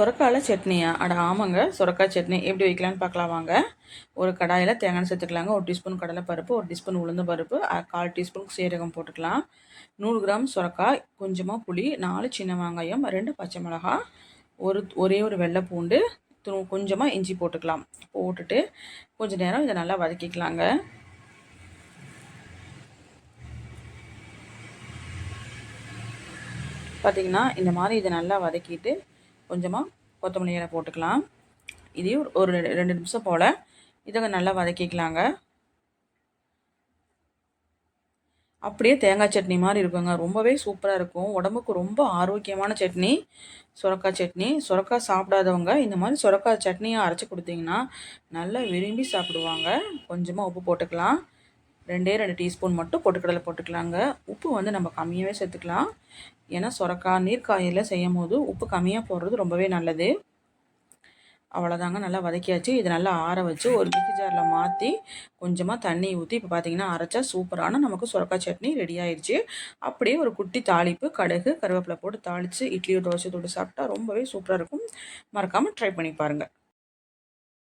சுரக்காயில் சட்னியா? அட ஆமாங்க. சுரக்காய் சட்னி. எப்படி வைக்கலான்னு பார்க்கலாம் வாங்க. ஒரு கடாயில் தேங்காய் சேர்த்துக்கலாங்க. ஒரு டீஸ்பூன் கடலை பருப்பு ஒரு டீஸ்பூன் உளுந்து பருப்பு கால் டீஸ்பூன் சீரகம் போட்டுக்கலாம். நூறு கிராம் சுரக்காய் கொஞ்சமாக புளி நாலு சின்ன வெங்காயம் ரெண்டு பச்சை மிளகாய் ஒரு ஒரே ஒரு வெள்ளை பூண்டு து- கொஞ்சமாக இஞ்சி போட்டுக்கலாம். போட்டுட்டு கொஞ்சம் நேரம் இதை நல்லா வதக்கிக்கலாங்க. பார்த்தீங்கன்னா இந்த மாதிரி இதை நல்லா வதக்கிட்டு கொஞ்சமாக கொத்தமல்லி இலை போட்டுக்கலாம். இதையும் ஒரு- ரெண்டு- ரெண்டு நிமிஷம் போல் இதை நல்லா வதக்கிக்கலாங்க. அப்படியே தேங்காய் சட்னி மாதிரி இருக்குங்க. ரொம்பவே சூப்பராக இருக்கும். உடம்புக்கு ரொம்ப ஆரோக்கியமான சட்னி. சுரக்காய் சட்னி. சுரக்காய் சாப்பிடாதவங்க இந்த மாதிரி சுரக்காய் சட்னியை அரைச்சி கொடுத்தீங்கன்னா நல்லா விரும்பி சாப்பிடுவாங்க. கொஞ்சமாக உப்பு போட்டுக்கலாம். ரெண்டே ரெண்டு டீஸ்பூன் மட்டும் பொட்டுக்கடலை போட்டுக்கலாங்க. உப்பு வந்து நம்ம கம்மியாகவே சேர்த்துக்கலாம். ஏன்னா சுரக்காய் நீர்க்காயில் செய்யும் போது உப்பு கம்மியாக போடுறது ரொம்பவே நல்லது. அவ்வளோதாங்க நல்லா வதக்கியாச்சு. இதை நல்லா ஆற வச்சு ஒரு மிக்சி ஜாரில் மாற்றி கொஞ்சமாக தண்ணி ஊற்றி இப்போ பார்த்தீங்கன்னா அரைச்சா சூப்பரான நமக்கு சுரக்காய் சட்னி ரெடி ஆயிடுச்சு அப்படியே ஒரு குட்டி தாளிப்பு கடுகு கருவேப்பிலை போட்டு தாளித்து இட்லியோ தோசை தொட்டு சாப்பிட்டா ரொம்பவே சூப்பராக இருக்கும். மறக்காமல் ட்ரை பண்ணி பாருங்கள்